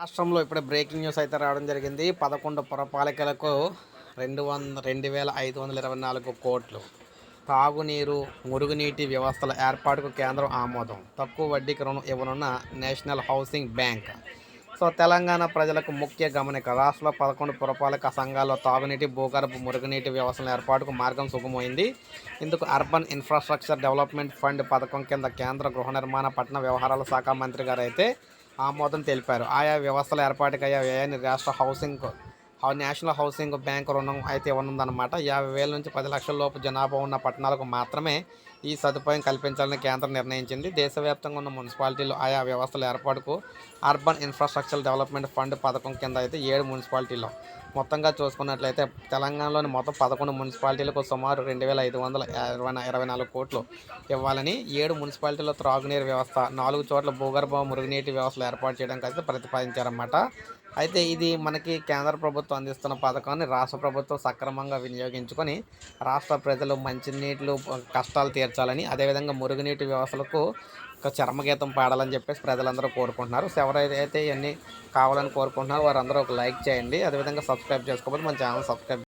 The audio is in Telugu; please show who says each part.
Speaker 1: రాష్ట్రంలో ఇప్పుడే బ్రేకింగ్ న్యూస్ అయితే రావడం జరిగింది. పదకొండు పురపాలికలకు రెండు వంద రెండు వేల ఐదు వందల ఇరవై నాలుగు కోట్లు. తాగునీరు మురుగునీటి వ్యవస్థల ఏర్పాటుకు కేంద్రం ఆమోదం. తక్కువ వడ్డీకి రుణం ఇవ్వనున్న national housing bank. So Telangana ప్రజలకు ముఖ్య గమనిక రాష్ట్రంలో పదకొండు పురపాలక సంఘాల్లో తాగునీటి భూగర్భ మురుగునీటి వ్యవస్థల ఏర్పాటుకు మార్గం సుగమైంది ఇందుకు అర్బన్ ఇన్ఫ్రాస్ట్రక్చర్ డెవలప్మెంట్ ఫండ్ పథకం కింద కేంద్ర గృహ నిర్మాణ పట్టణ వ్యవహారాల శాఖ మంత్రి గారు అయితే ఆమోదం తెలిపారు. ఆయా వ్యవస్థల ఏర్పాటుకి వ్యయాన్ని రాష్ట్ర హౌసింగ్ నేషనల్ హౌసింగ్ బ్యాంక్ రుణం అయితే ఉన్నదన్నమాట యాభై వేల నుంచి పది లక్షల లోపు జనాభా ఉన్న పట్టణాలకు మాత్రమే ఈ సదుపాయం కల్పించాలని కేంద్రం నిర్ణయించింది. దేశవ్యాప్తంగా ఉన్న మున్సిపాలిటీలు ఆయా వ్యవస్థల ఏర్పాటుకు అర్బన్ ఇన్ఫ్రాస్ట్రక్చర్ డెవలప్మెంట్ ఫండ్ పథకం కింద అయితే ఏడు మున్సిపాలిటీలు మొత్తంగా చూసుకున్నట్లయితే తెలంగాణలోని మొత్తం పదకొండు మున్సిపాలిటీలకు సుమారు రెండు వేల ఐదు వందల ఇరవై ఇరవై నాలుగు కోట్లు ఇవ్వాలని ఏడు మున్సిపాలిటీల్లో త్రాగునీరు వ్యవస్థ నాలుగు చోట్ల భూగర్భ మురుగునీటి వ్యవస్థలు ఏర్పాటు చేయడానికి అయితే ప్రతిపాదించారన్నమాట. అయితే ఇది మనకి కేంద్ర ప్రభుత్వం అందిస్తున్న పథకాన్ని రాష్ట్ర ప్రభుత్వం సక్రమంగా వినియోగించుకొని రాష్ట్ర ప్రజలు మంచినీళ్ళు కష్టాలు తీర్చాలని అదేవిధంగా మురుగునీటి వ్యవస్థలకు ఒక చర్మగీతం పాడాలని చెప్పేసి ప్రజలందరూ కోరుకుంటున్నారు. ఎవరైతే ఇవన్నీ కావాలని కోరుకుంటున్నారో వారందరూ ఒక లైక్ చేయండి. అదేవిధంగా సబ్స్క్రైబ్ చేసుకోకపోతే మన ఛానల్ సబ్స్క్రైబ్